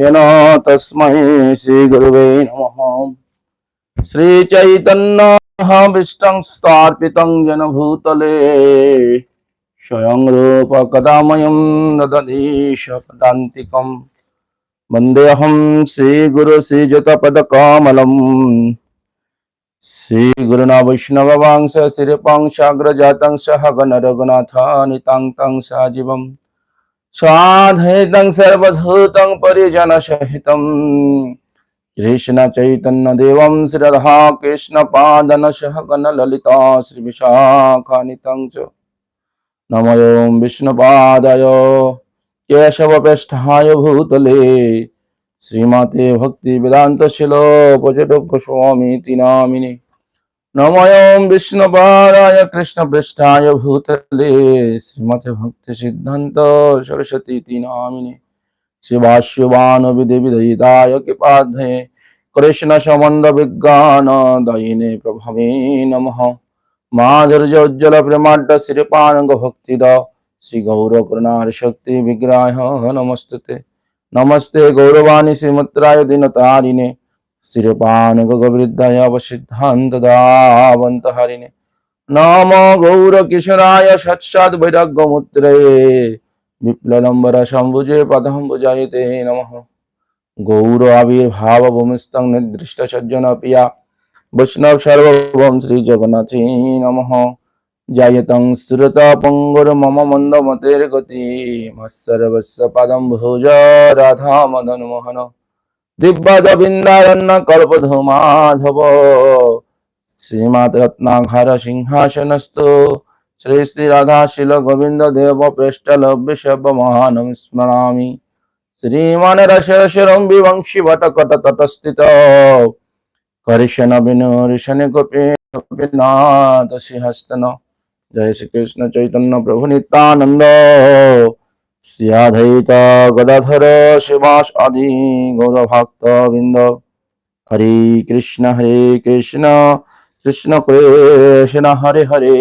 यनो तस्मै श्रीगुरुवे नमः। श्रीचैतन्यभीष्टं स्थार्पितं जनभूतले। स्वयं रूपकदामयं ददधीशपदान्तिकं वन्देऽहं श्रीगुरुश्रीजतपदकमलं श्रीगुरुनावैष्णववांश श्रीपां साग्रजातं सह गणरघुनाथानिताङ्क्तं सजीवम् সাধেতং সর্বধূতং পরিজন সহিতম কৃষ্ণ চৈতন্য দেবম শ্রদ্ধা কৃষ্ণ পাদন সহগণ ললিতা শ্রী বিশাখানিতং চ নময়ম বিষ্ণুপাদায় ভূতলে শ্রীমতে ভক্তি বেদান্ত শিল স্বামী তিনামিনী নময়ম বিষ্ণুপারায় কৃষ্ণ পৃষ্ঠায় ভূতলে শ্রীমতে ভক্তি সিদ্ধান্ত সরস্বতী নামিনী শিবাশুবান বিধিবিধয়িতায় কৃপাধে কৃষ্ণ সমন্দ বিজ্ঞান দয়িনে প্রভাবে নম মাধুর্য উজ্জ্বল প্রেমাড্ড শ্রীপানঙ্গ ভক্তি দ শ্রী গৌর করুণার শক্তি বিগ্রাহ নমস্তে নমস্তে গৌরবাণী শ্রীমত্রায় দিন श्री जगन्नाथे नमः जायतं सुरत पङ्गुर्मम मन्दमतेर्गति मत्सर्वस्य पदं भुज राधा मदन मोहन दिव्यदविन्दारण्य कल्पधमाधव श्रीमात् रत्नाघार দিব্যদ বৃন্দারণ্য কল্পধূমাধব শ্রীমাত রত্নাঘর সিংহাসনস্থ শ্রী শ্রী রাধা শিল গোবিন্দ দেব প্রেষ্টল বিশব মহানম স্মরামি শ্রীমান রসরসরম বিবংশী ভটকট তটস্থিত করিষণ বিনুষণ গোপী গোপীনাথ সিংহস্তন জয় শ্রীকৃষ্ণ চৈতন্য প্রভু নিত্যানন্দ শ্রীয়াধৈত গদাধর শিবাস আদি গৌর ভক্ত বৃন্দ হরে কৃষ্ণ হরে কৃষ্ণ কৃষ্ণ কৃষ্ণ হরে হরে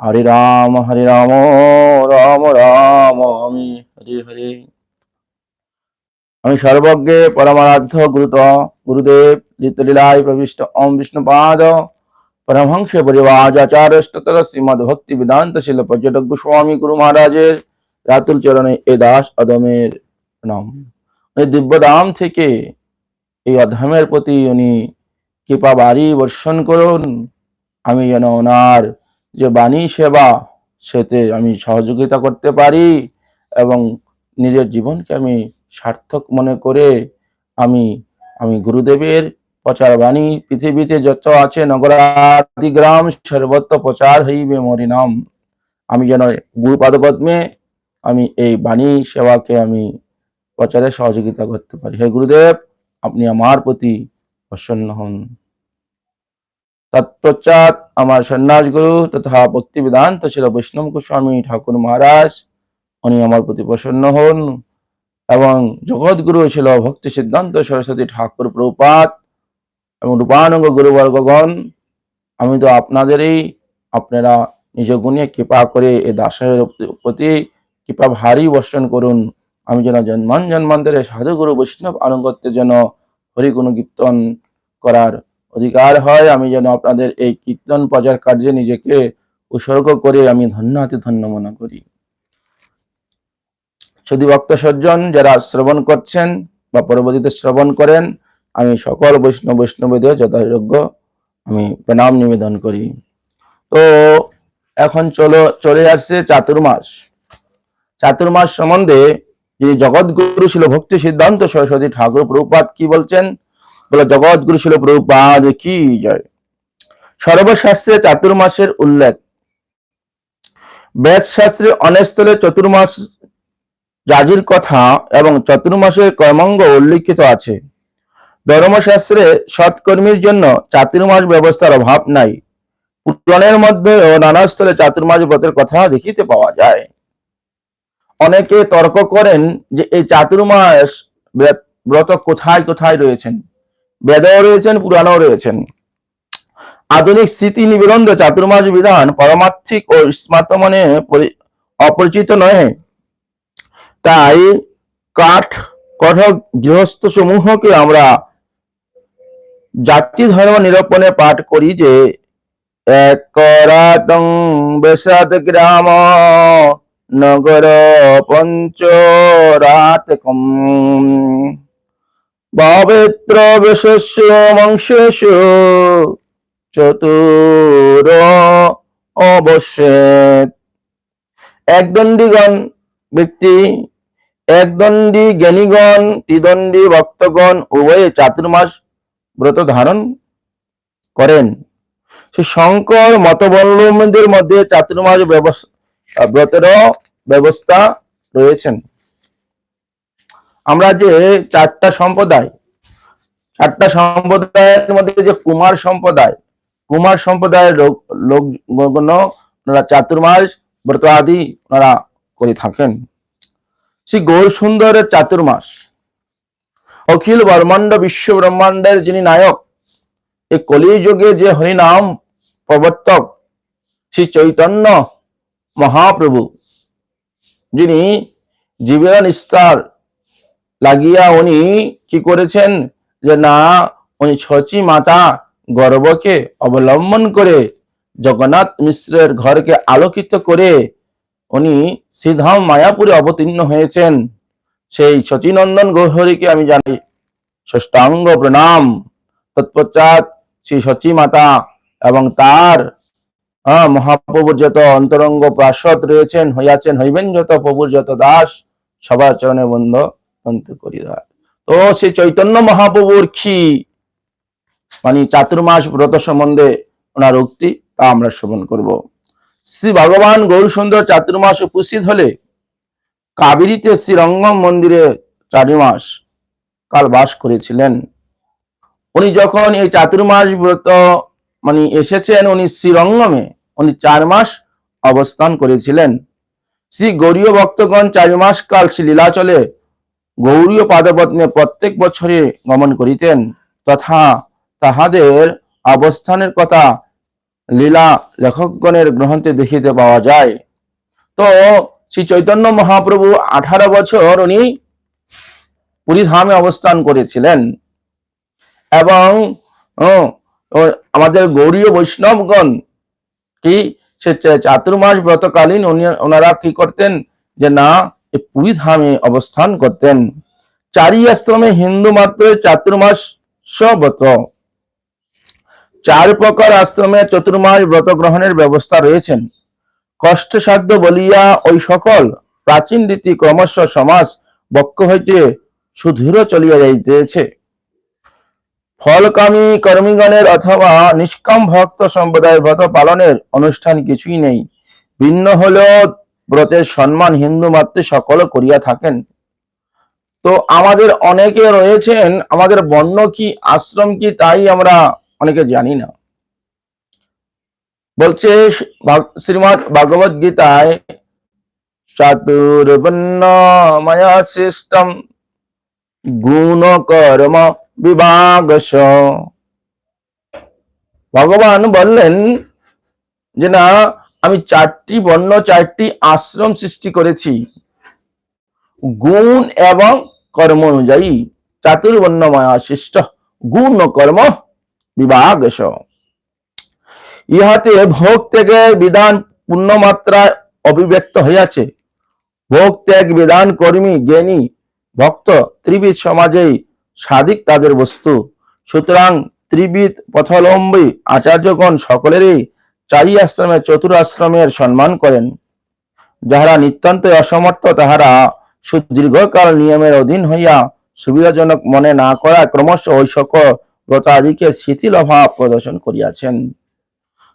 হরে রাম হরে রাম রাম রাম আমি হরে হরে আমি সর্বজ্ঞে পরমারাধ্য গুরুত গুরুদেব লিতলীলায় প্রবিষ্ট ওম বিষ্ণুপাদ পরমহংস পরিবাজাচার্য শ্রীমদ ভক্তি বেদান্ত শিল পর্যটক গোস্বামী গুরু মহারাজের রাতুল চরণে এ দাস আদমের নাম। উনি দিব্যদাম থেকে এই অধমের প্রতি উনি কৃপা বাড়ি বর্ষণ করুন। আমি যেন ওনার যে বাণী সেবা, সেতে আমি সহযোগিতা করতে পারি এবং নিজের জীবনকে আমি সার্থক মনে করে আমি আমি গুরুদেবের প্রচার বাণী পৃথিবীতে যত আছে, নগরাদি গ্রাম সর্বত্র প্রচার হইবে মরি নাম আমি যেন গুরু পাদপদ্মে আমি এই বাণী সেবাকে আমি প্রচারে সহযোগিতা করতে পারি। হে গুরুদেব, আপনি আমার প্রতি প্রসন্ন হন। তৎপশ্চাৎ আমার সন্ন্যাস গুরু তথা ভক্তি বেদান্ত ছিল বৈষ্ণব গোস্বামী ঠাকুর মহারাজ, উনি আমার প্রতি প্রসন্ন হন এবং জগৎগুরু ছিল ভক্তি সিদ্ধান্ত সরস্বতী ঠাকুর প্রপাত এবং রূপানঙ্গ গুরুবর্গগণ, আমি তো আপনাদেরই, আপনারা নিজ গুণে কৃপা করে এ দাসের প্রতি কৃপা ভারী বর্ষণ করুন, আমি যেন জন্মান জন্মান্তরে সাধুগুরু বৈষ্ণব আনুগত্যের জন্য হরিগুণ কীর্তন করার অধিকার হয়, আমি যেন আপনাদের এই কীর্তন প্রচার কার্যে নিজেকে উৎসর্গ করে আমি ধন্য হাতে ধন্য মনে করি। যদি ভক্ত সজ্জন যারা শ্রবণ করছেন বা পরবর্তীতে শ্রবণ করেন, আমি সকল বৈষ্ণব বৈষ্ণবদের যথাযোগ্য আমি প্রণাম নিবেদন করি। তো এখন চলো, চলে আসছে চাতুর্মাস। চাতুর্মাস সম্বন্ধে যিনি জগৎগুরু ছিল ভক্তি সিদ্ধান্ত সরস্বতী ঠাকুর প্রভুপাত কি বলছেন? বলে, জগৎগুরু ছিল প্রভুপাদ কি জয়? সর্বশাস্ত্রে চাতুর্মাসের উল্লেখ। বেদ শাস্ত্রে অনেক স্থলে চতুর্মাস জাজির কথা এবং চতুর্মাসের কর্মাঙ্গ উল্লিখিত আছে। ধর্মশাস্ত্রে সৎকর্মীর জন্য চাতুর্মাস ব্যবস্থার অভাব নাই। পুরাণের মধ্যে ও নানা স্থলে চাতুর্মাস ব্রতের কথা দেখিতে পাওয়া যায়। অনেকে তর্ক করেন যে এই চাতুর্মাস ব্রত- কোথায় কোথায় রয়েছেন? বেদেও রয়েছেন, পুরাণেও রয়েছেন। আধুনিক স্মৃতি নিবেদন চাতুর্মাস বিধান পরমার্থিক ও স্মার্তমনে পরি- অপরিচিত নয় তাই কাঠ কথক গৃহস্থ সমূহকে আমরা জাতি ধর্ম নিরূপণে পাঠ করি যে একরাতং বেসাদ গ্রাম নগর পঞ্চরাতকম। পবিত্র বিশেষ বংশেষ চতুর অবশ্যেত একদণ্ডীগণ ব্যক্তি একদণ্ডী জ্ঞানীগণ, ত্রিদণ্ডী ভক্তগণ উভয়ে চাতুর্মাস ব্রত ধারণ করেন। সে শঙ্কর মতবলম্বীদের মধ্যে চাতুর্মাস ব্যবস্থা ব্রতেরও ব্যবস্থা রয়েছেন। আমরা যে চারটা সম্প্রদায়, চারটা সম্প্রদায়ের মধ্যে যে কুমার সম্প্রদায়, কুমার সম্প্রদায়ের লোক- ওনারা চাতুর্মাস ব্রত আদি ওনারা করে থাকেন। শ্রী গৌর সুন্দরের চাতুর্মাস, অখিল ব্রহ্মাণ্ড বিশ্ব ব্রহ্মাণ্ডের যিনি নায়ক, এই কলিযুগে যে হরিনাম প্রবর্তক, শ্রী চৈতন্য মহাপ্রভু, যিনি জীবের নিস্তার লাগিয়া উনি কি করেছেন? যে না, উনি ছচি মাতা গর্বকে অবলম্বন করে জগন্নাথ মিশ্রের ঘরকে আলোকিত করে উনি শ্রীধাম মায়াপুরে অবতীর্ণ হয়েছেন। সেই শচীনন্দন গৌহরীকে আমি জানি ষষ্ঠাঙ্গ প্রণাম। তৎপশ্চাৎ শ্রী সচী মাতা এবং তার আহ, মহাপ্রভুর যত অন্তরঙ্গ প্রাসদ রয়েছেন হইয়াছেন হইবেন যত প্রভুর যত দাস সবার চরণে বন্ধ করি তো সেই চৈতন্য মহাপ্রভুর কি মানে চাতুর্মাস ব্রত সম্বন্ধে ওনার উক্তি তা আমরা শ্রবণ করব। শ্রী ভগবান গৌর সুন্দর চাতুর্মাস উপস্থিত হলে কাবেরীতে শ্রীরঙ্গম মন্দিরে চারি মাস কাল বাস করেছিলেন। উনি যখন এই চাতুর্মাস ব্রত মানে এসেছেন উনি শ্রীরঙ্গমে। উনি চার মাস অবস্থান করেছিলেন। শ্রী গৌরীয় ভক্তগণ চার মাস কাল শ্রী লীলাচলে গৌরীয় পাদপদ্মে প্রত্যেক বছরে গমন করিতেন তথা তাহাদের অবস্থানের কথা লীলা লেখকগণের গ্রন্থে দেখিতে পাওয়া যায়। তো শ্রী চৈতন্য মহাপ্রভু আঠারো বছর উনি পুরী ধামে অবস্থান করেছিলেন এবং আমাদের গৌরীয় বৈষ্ণবগণ কি সে চাতুর্মাস ব্রতকালীন ওনারা কি করতেন যে না পুরী ধামে অবস্থান করতেন চারি আশ্রমে হিন্দু মাত্র চাতুর্মাস ব্রত চার প্রকার আশ্রমে চতুর্মাস ব্রত গ্রহণের ব্যবস্থা রয়েছেন কষ্টসাধ্য বলিয়া ওই সকল প্রাচীন রীতি ক্রমশ সমাজ বক্ষ হইতে সুদৃঢ় চলিয়া যাইতেছে ফলকামী কর্মীগণের অথবা নিষ্কাম ভক্ত সম্প্রদায়ের ব্রত পালনের অনুষ্ঠান কিছুই নেই। ভিন্ন হলেও ব্রতের সম্মান হিন্দু মাত্রে সকল করিয়া থাকেন। তো আমাদের অনেকে রয়েছেন, আমাদের বর্ণ কি, আশ্রম কি, তাই আমরা অনেকে জানি না। বলছে শ্রীমৎ ভাগবত গীতায় চাতুর্বর্ণ মায়া সিস্টম গুণ কর্ম বিভাগস ভগবান বললেন যে না আমি চারটি বর্ণ চারটি আশ্রম সৃষ্টি করেছি গুণ এবং কর্ম অনুযায়ী চাতুর্বর্ণ মায়া সৃষ্ট গুণ ও কর্ম বিভাগস ইহাতে ভোগ ত্যাগের বিধান পূর্ণমাত্রায় অভিব্যক্ত হইয়াছে ভোগ ত্যাগ বিধান কর্মী জ্ঞানী ভক্ত ত্রিবিধ সমাজেই সাদিক তাদের বস্তু। সুতরাং ত্রিবিদ পথলম্বী আচার্যগণ সকলেরই চারি আশ্রমে চতুর আশ্রমের সম্মান করেন। যাহারা নিতান্ত অসমর্থ, তাহারা সুদীর্ঘকাল নিয়মের অধীন হইয়া সুবিধাজনক মনে না করা ক্রমশ ওই সকল ব্রত আদিকে শিথিল অভাব প্রদর্শন করিয়াছেন।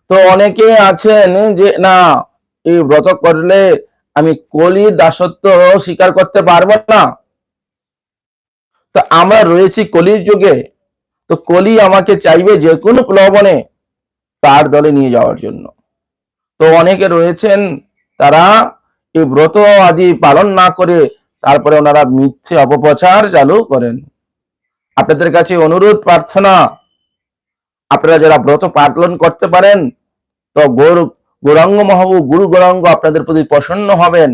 তো অনেকে আছেন যে, না, এই ব্রত করলে আমি কলির দাসত্ব স্বীকার করতে পারব না। তো আমরা রয়েছি কলির যুগে। তো কলি আমাকে চাইবে যে কোনো প্লবনে তার দলে নিয়ে যাওয়ার জন্য। তো অনেকে রয়েছেন, তারা এই ব্রত আদি পালন না করে তারপরে ওনারা মিথ্যে অপপ্রচার চালু করেন। আপনাদের কাছে অনুরোধ, প্রার্থনা, আপনারা যারা ব্রত পালন করতে পারেন, তো গৌর, গৌরাঙ্গ মহাবু, গুরু গৌরাঙ্গ আপনাদের প্রতি প্রসন্ন হবেন।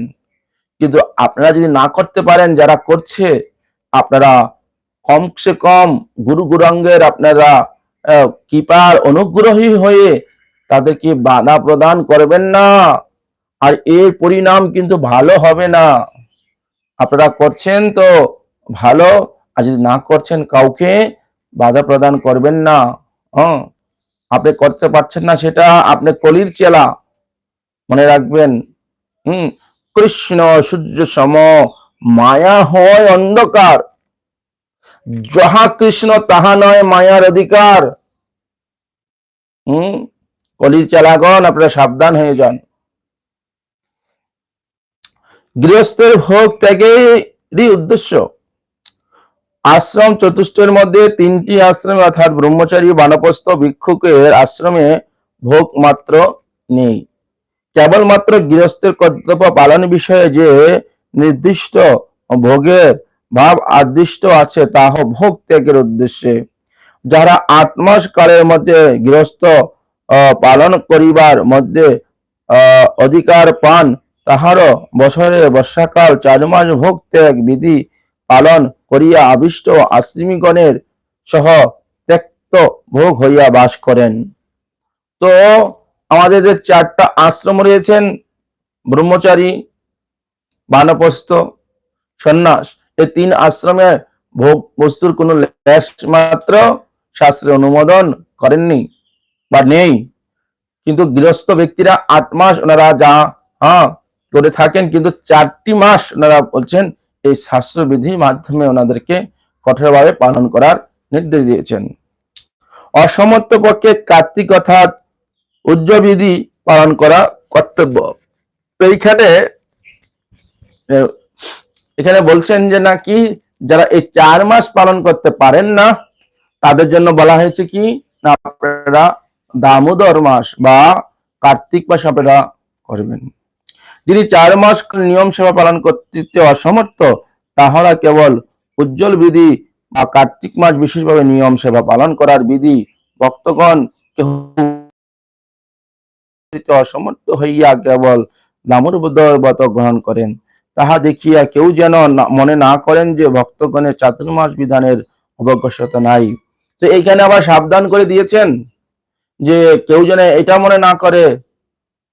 কিন্তু আপনারা যদি না করতে পারেন, যারা করছে আপনারা কমসে কম গুরু গুরাঙ্গের আপনারা কৃপার অনুগ্রহী হয়ে তাদেরকে বাধা প্রদান করবেন না। আর এর পরিণাম কিন্তু ভালো হবে না। আপনারা করছেন তো ভালো, আর যদি না করছেন কাউকে বাধা প্রদান করবেন না। হ্যাঁ আপনি করতে পারছেন না সেটা, আপনি কলির চেলা। মনে রাখবেন। হুম, কৃষ্ণ সূর্য সম মায়া হয় অন্ধকার। যাহা কৃষ্ণ, তাহা নয় মায়ার অধিকার। হুম? কলির চালাগণ, আপনারা সাবধান হয়ে যান। গৃহস্থের ভোগ ত্যাগেরই উদ্দেশ্য। আশ্রম চতুষ্টের মধ্যে তিনটি আশ্রমে, অর্থাৎ ব্রহ্মচারী, বানপ্রস্থ ভিক্ষুকের আশ্রমে ভোগ মাত্র নেই। কেবলমাত্র গৃহস্থের কর্তব্য পালন বিষয়ে যে নির্দিষ্ট ভোগের ভাব আদিষ্ট আছে, তাহ ভোগ ত্যাগের উদ্দেশ্যে। যারা আট মাস কালের মধ্যে গৃহস্থ পালন করিবার মধ্যে অধিকার পান, তাহারও বছরে বর্ষাকাল চার মাস ভোগ ত্যাগ বিধি পালন করিয়া আবিষ্ট আশ্রমিগণের সহ ত্যক্ত ভোগ হইয়া বাস করেন। তো, আমাদের যে চারটা আশ্রম রয়েছেন, ব্রহ্মচারী বানপ্রস্থ সন্ন্যাস। এই তিন আশ্রমে ভোগ বস্তুর কোনো মাত্র শাস্ত্রে অনুমোদন করেননি বা নেই। কিন্তু গৃহস্থ ব্যক্তিরা আট মাস ওনারা যা হ্যাঁ করে থাকেন, কিন্তু চারটি মাস ওনারা বলছেন এই শাস্ত্রবিধির মাধ্যমে ওনাদেরকে কঠোরভাবে পালন করার নির্দেশ দিয়েছেন। অসমর্থ পক্ষে কার্তিক অর্থাৎ উজ্জ্ববিধি পালন করা কর্তব্য। এইখানে এখানে বলছেন যে নাকি যারা এই চার মাস পালন করতে পারেন না, তাদের জন্য বলা হয়েছে কি? না, আপনারা দামোদর মাস বা কার্তিক মাস আপনারা করবেন। যিনি চার মাস নিয়ম সেবা পালন করতে অসমর্থ, তাহারা কেবল উজ্জ্বল বিধি বা কার্তিক মাস বিশেষভাবে নিয়ম সেবা পালন করার বিধি ভক্তগণ অসমর্থ হইয়া কেবল দামোদর ব্রত গ্রহণ করেন। তাহা দেখিয়া কেউ যেন মনে না করেন যে ভক্তগণের চাতুর্মাস বিধানের অবগত নাই। তো এইখানে আবার সাবধান করে দিয়েছেন যে কেউ যেন এটা মনে না করে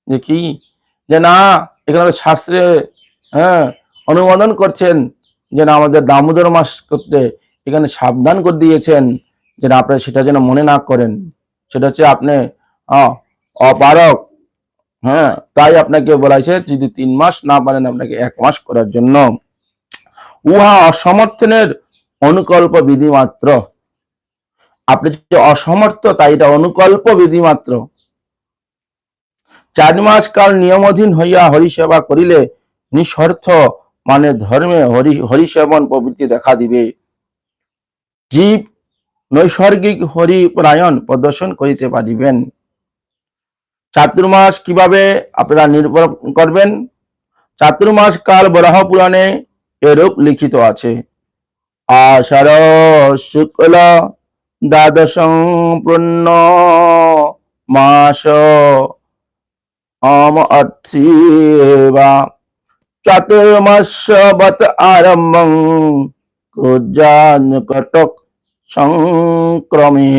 যে কি? যে না, এখানে শাস্ত্রে হ্যাঁ অনুমোদন করছেন যে না, আমাদের দামোদর মাস করতে এখানে সাবধান করে দিয়েছেন যে না, আপনারা সেটা যেন মনে না করেন। সেটা হচ্ছে আপনি অপারক হ্যাঁ তাই আপনাকে বলা যদি তিন মাস না পারেন আপনাকে এক মাস করার জন্য। উহা অসমর্থনের অনুকল্প বিধি মাত্র। আপনি অসমর্থ, তাই এটা অনুকল্প বিধি মাত্র। চার মাস কাল নিয়মাধীন হইয়া হরিসেবা করিলে নিঃস্বার্থ মানে ধর্মে হরি, হরিসেবন প্রবৃত্তি দেখা দিবে। জীব নৈসর্গিক হরিপরায়ণ প্রদর্শন করিতে পারিবেন। চাতুর্মাস কীভাবে আপনারা নির্ভর করবেন? চাতুর্মাস কাল বরাহ পুরাণে এরূপ লিখিত আছে। আষাঢ় শুক্ল দ্বাদশ পূর্ণ মাস অম অর্থিবা চাতুর্মাসবত আরম্ভং কুজান কটক সংক্রমে।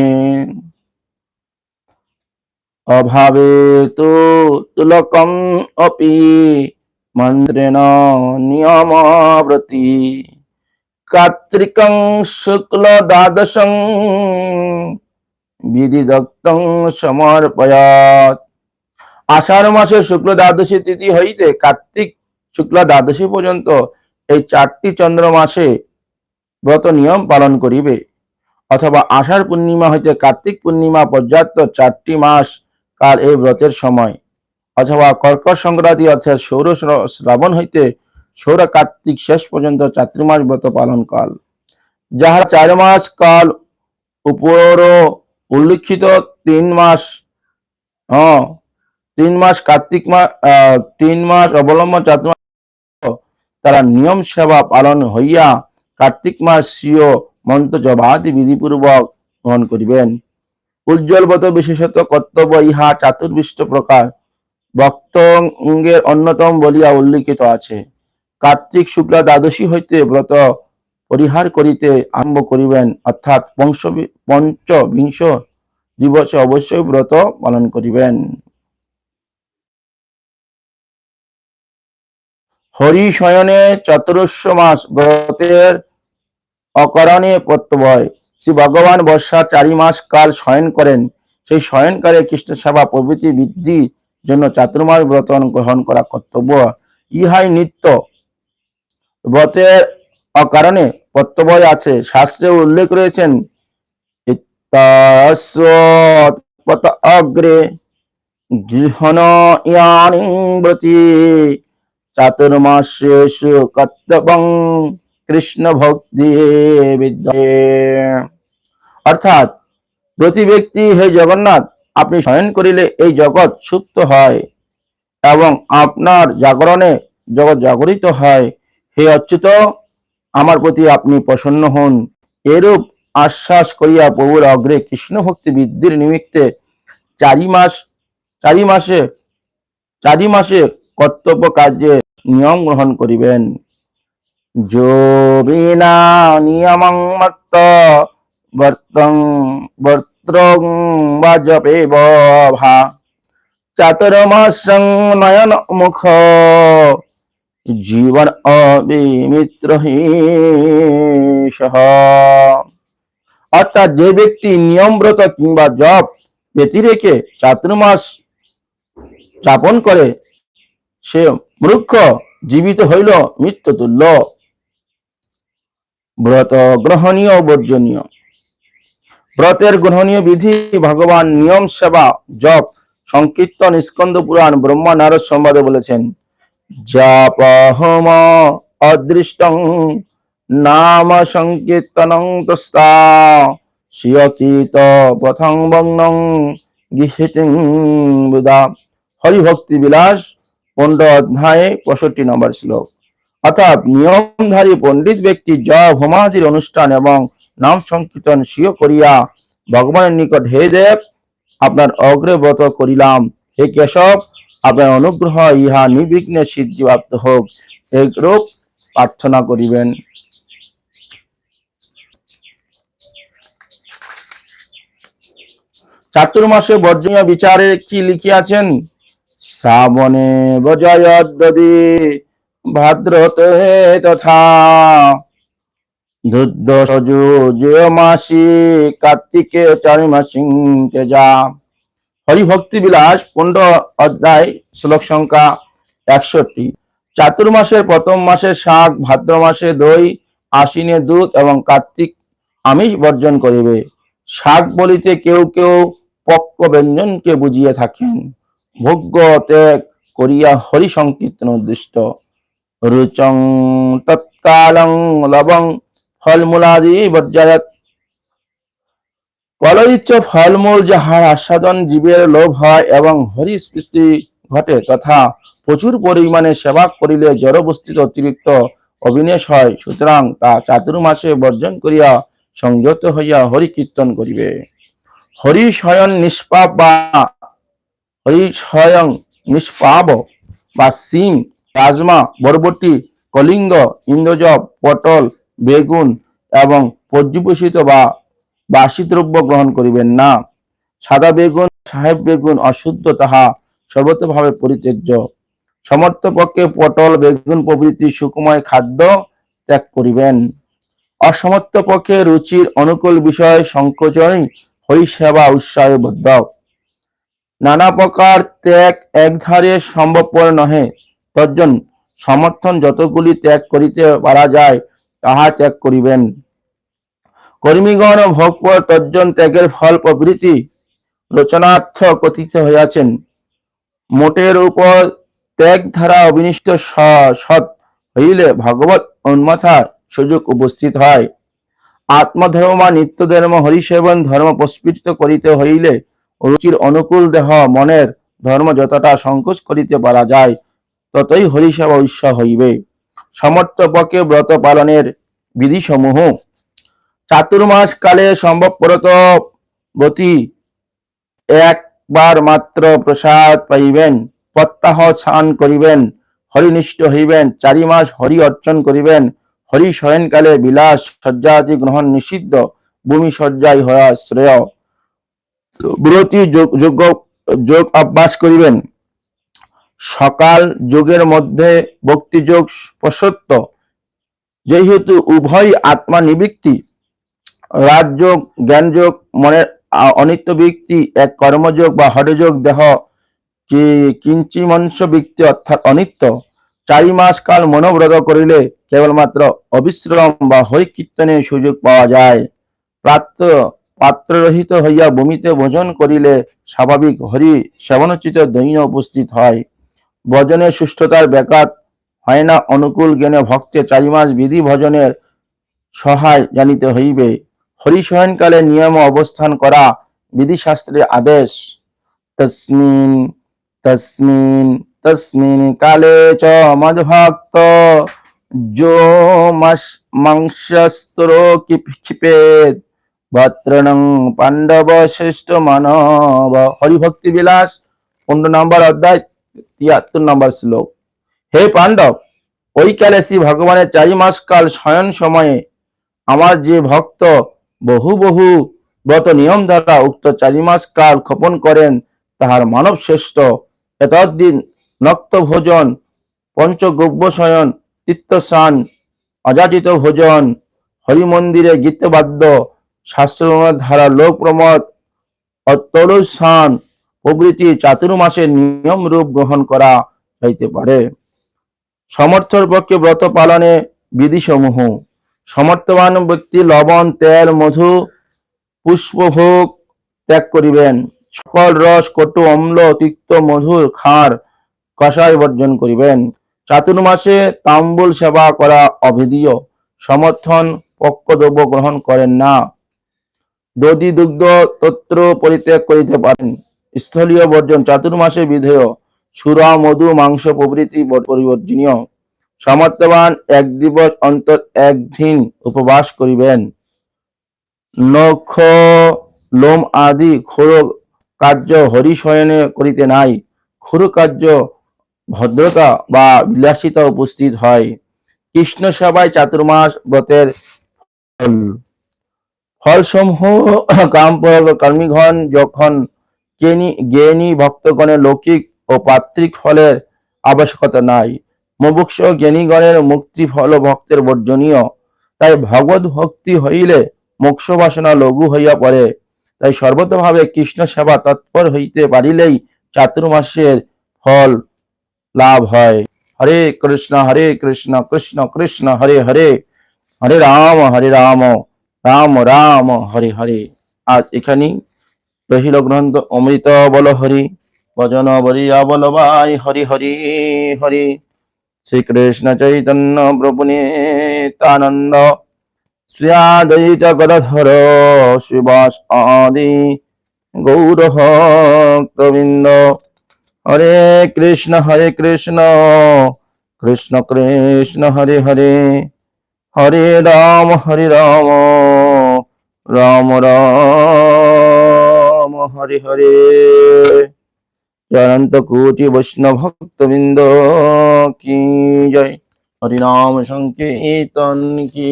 অভাবে তো তুলকম অপি মন্ত্রেণ নিয়মাব্রতি কার্তিকং শুক্ল দ্বাদশং বিধিদত্তং সমর্পয়াত। আষাঢ় মাসের শুক্ল দ্বাদশী তিথি হইতে কার্তিক শুক্ল দ্বাদশী পর্যন্ত এই চারটি চন্দ্র মাসে ব্রত নিয়ম পালন করিবে। অথবা আষাঢ় পূর্ণিমা হইতে কার্তিক পূর্ণিমা পর্যাপ্ত চারটি মাস কাল এই ব্রতের সময়। অথবা কর্কট সংক্রান্তি অর্থাৎ সৌর শ্রাবণ হইতে সৌর কার্তিক শেষ পর্যন্ত চারটি মাস ব্রত পালন কাল। যাহা চার মাস কাল উপর উল্লিখিত তিন মাস হ্যাঁ তিন মাস কার্তিক মাস তিন মাস অবলম্বন চার মাস তারা নিয়ম সেবা পালন হইয়া কার্তিক মাস স্বীয় মন্ত্র জবাদি বিধিপূর্বক গ্রহণ করিবেন। উজ্জ্বল ব্রত বিশেষত কর্তব্য, ইহা চাতুর্বিষ্ট প্রকার। ভক্তঙ্গের অন্যতম বলিয়া উল্লিখিত আছে। কার্তিক শুক্লা দ্বাদশী হইতে ব্রত পরিহার করিতে আরম্ভ করিবেন, অর্থাৎ পঞ্চ পঞ্চবিংশ দিবসে অবশ্যই ব্রত পালন করিবেন। হরি শয়নে চতুর্শ মাস ব্রতের অকারণে প্রত্যবয়। শ্রী ভগবান বর্ষা চারি মাস কাল শয়ন করেন। সেই শয়নকালে কৃষ্ণ সেবা প্রভৃতি বৃদ্ধির জন্য চাতুর্মাস ব্রত গ্রহণ করা কর্তব্য। ইহাই নিত্য। ব্রতের অকারণে প্রত্যবয় আছে। শাস্ত্রে উল্লেখ রয়েছেন অগ্রে গৃহণ ইয়ানি ব্রতি। চাতুর্মাসেষু কর্তব্যং কৃষ্ণ ভক্তি অর্থাৎ প্রতি ব্যক্তি হে জগন্নাথ, আপনি শয়ন করিলে এই জগৎ সুপ্ত হয় এবং আপনার জাগরণে জগৎ জাগরিত হয়। হে অচ্যুত, আমার প্রতি আপনি প্রসন্ন হন। এরূপ আশ্বাস করিয়া প্রভুর অগ্রে কৃষ্ণ ভক্তি বৃদ্ধির নিমিত্তে চারি মাস, চারি মাসে চারি মাসে কর্তব্য কার্যে নিয়ম গ্রহণ করিবেন। যো বিনা নিয়মং মত্ত বর্তং বর্ত্রং বা জপে ভা চাতুর্মাসং নয়ন মুখ জীবন অবিমিত্র অর্থাৎ যে ব্যক্তি নিয়মব্রত কিংবা জপ ব্যতি রেখে চাতুর্মাস যাপন করে সে মূর্খ, জীবিত হইল মৃত্যু তুল্য ব্রত গ্রহণীয় বর্জনীয়। ব্রতের গ্রহণীয় বিধি, ভগবান নিয়ম সেবা, জপ, সংকীর্তন, স্কন্দ পুরাণ ব্রহ্মা নারদ সংবাদে বলেছেন জাপহম অদৃষ্টং, নাম সংকীর্তনং তস্তা পথং বগ্নং হরিভক্তি বিলাস, পনেরো অধ্যায়ে পঁয়ষট্টি নম্বর শ্লোক। অর্থাৎ নিয়মধারী পণ্ডিত ব্যক্তি জপ হোমাদির অনুষ্ঠান এবং নাম সংকীর্তন স্বীয় করিয়া ভগবানের নিকট, হে দেব, আপনার অগ্রব্রত করিলাম। হে কেশব, আপনার অনুগ্রহ ইহা নির্বিঘ্নে সিদ্ধিপ্রাপ্ত হোক এইরূপ প্রার্থনা করিবেন। চাতুর্মাসে বর্জনীয় বিচারে কি লিখিয়াছেন? শ্রাবণে বজয়দ্দি ভাদ্রতে তথা ধুদ্ধ সজু জয় মাসি, কার্তিকে চারি মাসিং হরিভক্তি বিলাস পনেরো অধ্যায় শ্লোক সংখ্যা একষট্টি। চাতুর্মাসের প্রথম মাসে শাক, ভাদ্র মাসে দই, আশ্বিনে দুধ এবং কার্তিক আমিষ বর্জন করিবে। শাক বলিতে কেউ কেউ পক্ক ব্যঞ্জনকে বুঝিয়ে থাকেন। ভোগ্য ত্যাগ করিয়া হরি সংকীর্তন উদ্দিষ্ট। রুচং তৎকালং লবং ফলমূলাদি বর্জায়ত কলরিচ্ছ ফলমূল যাহার আস্বাদন জীবের লোভ হয় এবং হরি স্মৃতি ঘটে তথা প্রচুর পরিমাণে সেবা করিলে জড়বস্থিত অতিরিক্ত অবিনেশ হয়। সুতরাং তা চাতুর্মাসে বর্জন করিয়া সংযত হইয়া হরি কীর্তন করিবে। হরি স্বয়ং নিষ্পাপ বা হরি স্বয়ং নিষ্পাপ বা সিম রাজমা বরবটি কলিঙ্গ, ইন্দ্রজব, পটল, বেগুন এবং পর্যবেসিত বা বাসি দ্রব্য গ্রহণ করিবেন না। সাদা বেগুন, সাহেব বেগুন অশুদ্ধ, তাহা সর্বতভাবে পরিত্যাজ্য। সমর্থ পক্ষে পটল, বেগুন প্রভৃতি সুকুময় খাদ্য ত্যাগ করিবেন। অসমর্থ পক্ষে রুচির অনুকূল বিষয় সংকোচনই হরিসেবা উৎসাহে বদ্ধ নানা প্রকার ত্যাগ একধারে সম্ভবপর নহে। তর্জন, সমর্থন যতগুলি ত্যাগ করিতে পারা যায়, তাহা ত্যাগ করিবেন। কর্মীগণ ভোগপর তর্জন ত্যাগের ফল প্রভৃতি রচনার্থ কথিত হইয়াছেন। মোটের উপর ত্যাগ ধারা অবিনিষ্ট সৎ হইলে ভগবত উন্মথার সুযোগ উপস্থিত হয়। আত্মধর্ম নিত্যধর্ম হরিসেবন ধর্ম প্রস্ফুটিত করিতে হইলে রুচির অনুকূল দেহ মনের ধর্ম যতটা সংকোচ করিতে পারা যায় ততই হরিসেবা উৎসাহ হইবে। সমর্থ পক্ষে ব্রত পালনের বিধিসমূহ। চাতুর্মাস কালে সম্ভবপরত বতী একবার মাত্র প্রসাদ পাইবেন, প্রত্যাহ স্নান করিবেন, হরিনিষ্ঠ হইবেন, চারি মাস হরি অর্চন করিবেন, হরি শয়নকালে বিলাস শয্যাদি গ্রহণ নিষিদ্ধ, ভূমি শয্যায় হওয়া শ্রেয়। ব্রতি যোগ- যোগ অভ্যাস করিবেন। সকাল যোগের মধ্যে ভক্তি যোগ প্রসত্য যেহেতু উভয় আত্মা নিবৃত্তি, রাজযোগ, জ্ঞানযোগ, মনের অনিত্য ব্যক্তি এক কর্মযোগ বা হঠযোগ দেহ কি কিঞ্চি মনুষ্য ব্যক্তি অর্থাৎ অনিত্য, চারি মাস কাল মনোব্রত করিলে কেবলমাত্র অবিশ্রাম বা হরি কীর্তনের সুযোগ পাওয়া যায়। প্রাত্য, পাত্ররহিত হইয়া ভূমিতে ভোজন করিলে স্বাভাবিক হরি সেবনোচিত দৈন্য উপস্থিত হয়। ভজনের সুষ্ঠুতার ব্যাঘাত হয় না, অনুকূল জ্ঞানে ভক্তে চারি মাস বিধি ভজনের সহায় জানিতে হইবে। হরিশয়নকালে নিয়ম অবস্থান করা বিধিশাস্ত্রের আদেশ। তস্মিন তস্মিন তস্মিন কালে চ মদ্ভক্ত যো মাস মাংসস্তর ক্ষিপেত। ভদ্রণং পাণ্ডব শ্রেষ্ঠ মানব। হরিভক্তি বিলাস, পনেরো নম্বর অধ্যায়। তিয়াত্তর নম্বর শ্লোক। হে পাণ্ডব ওই কালে শ্রী ভগবানের চারি মাস কাল শয়ন সময়ে আমার যে ভক্ত বহু বহু গত নিয়ম দ্বারা উক্ত চারি মাস কাল ক্ষপন করেন, তাহার মানব শ্রেষ্ঠ। এতদিন নক্ত ভোজন পঞ্চগব্য শয়ন তীর্থস্নান অযাচিত ভোজন, হরিমন্দিরে গীতবাদ্য শাস্ত্র ধারা লোক প্রমোদ অত্যল স্নান প্রভৃতি চাতুর্মাসের নিয়ম রূপ গ্রহণ করা যাইতে পারে। সমর্থর পক্ষে ব্রত পালনে বিধিসমূহ। সমর্থবান ব্যক্তি লবণ, তেল, মধু, পুষ্পভোগ ত্যাগ করিবেন। সকল রস, কটু, অম্ল, তিক্ত মধুর খার কষায় বর্জন করিবেন। চাতুর্মাসে তাম্বুল সেবা করা অভিধীয় সমর্থন পক্কদ্রব্য গ্রহণ করেন না। দধি দুগ্ধ তত্র পরিত্যাগ করিতে পারেন। স্থলীয় বর্জন, চাতুর্মাসে বিধেয়, সুরা, মধু, মাংস প্রভৃতি পরিবর্জনীয়। সমর্থবান এক দিবস অন্তর একদিন উপবাস করিবেন। নখ লোম আদি ক্ষুর কার্য হরিশয়নে করিতে নাই। ক্ষুর কার্য ভদ্রতা বা বিলাসিতা উপস্থিত হয়। কৃষ্ণ সেবায় চাতুর্মাস ব্রতের ফল। ফলসমূহ কাম কর্মীগণ যখন জ্ঞানী জ্ঞানী ভক্তগণের লৌকিক ও পাত্রিক ফলের আবশ্যকতা নাই। মুমুক্ষ জ্ঞানীগণের মুক্তি ফল ভক্তের বর্জনীয়। তাই ভগবত ভক্তি হইলে মোক্ষ বাসনা লঘু হইয়া পড়ে। তাই সর্বতভাবে কৃষ্ণ সেবা তৎপর হইতে পারিলেই চাতুর্মাসের ফল লাভ হয়। হরে কৃষ্ণ হরে কৃষ্ণ কৃষ্ণ কৃষ্ণ, হরে হরে। হরে রাম হরে রাম রাম রাম, হরে হরে। আজ এখানেই রহিল গ্রন্থ অমৃত বল হরি, ভজন বরিয়া বল ভাই হরি হরি হরি। শ্রীকৃষ্ণ চৈতন্য প্রভু নিত্যানন্দ শ্রীয়াদৈত গদাধর শিবাস আদি, গৌর ভক্তবৃন্দ। হরে কৃষ্ণ হরে কৃষ্ণ কৃষ্ণ কৃষ্ণ, হরে হরে। হরে রাম হরে রাম রাম রাম। হরে হরে। অনন্ত কোটি বৈষ্ণব ভক্তবৃন্দ কি জয়? হরিনাম সংকীর্তন কি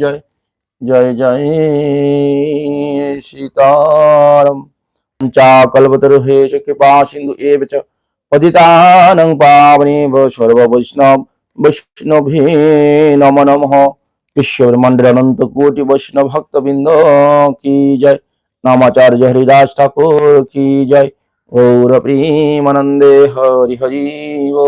জয়? জয় জয় সীতারাম। পঞ্চাকল্পতরুহেশ কৃপা সিন্ধু এব চ পতিতানং পাবনেব সর্ববৈষ্ণব বৈষ্ণভে নম নমঃ। বিশ্বব্রহ্মাণ্ডের অনন্ত কোটি বৈষ্ণব ভক্তবৃন্দ কি জয়? নামাচার্য হরিদাস ঠাকুর কি জয় গৌর প্রেমানন্দে হরি হরি ও